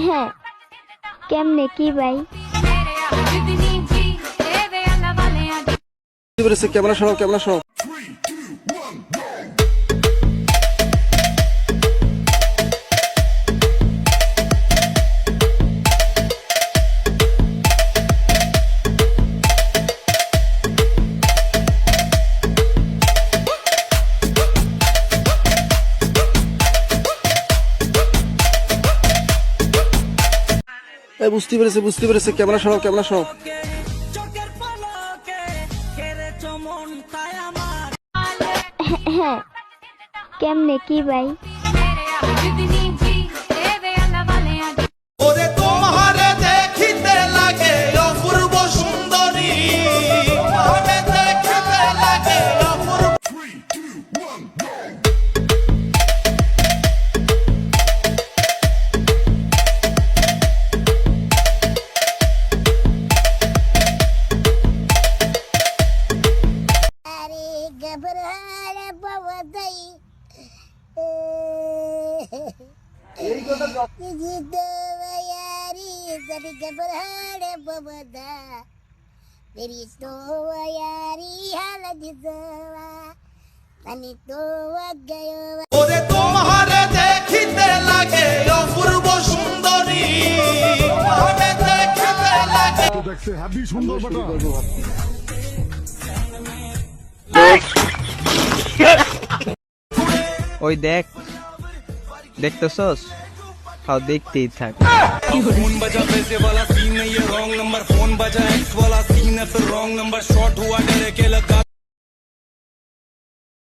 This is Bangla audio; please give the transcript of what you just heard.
হ্যাঁ কেমনে কি ভাই বুঝতে পেরেছি ক্যামেরা সরাও ক্যামেরা সরাও বুঝতে পেরেছে বুঝতে পেরেছে। ক্যামেরা সরাও ক্যামেরা সরাও। হ্যাঁ। কেমনে কি ভাই? প্রহার পবতাই জিতোয়ারি সঠিক প্রহার পবতা তেরি তোয়ারি হাল জিতোয়া আমি তো গয় ওরে তোমার দেখিতে লাগে। অপূর্ব সুন্দরী দেখতে হ্যাপি সুন্দর ওই দেখ দেখতেছস তাও দেখতেই থাক फोन बजा पैसे वाला सीन है ये रॉन्ग नंबर फोन बजा एक्स वाला सीन है फिर रॉन्ग नंबर शॉर्ट हुआ डरे के लगे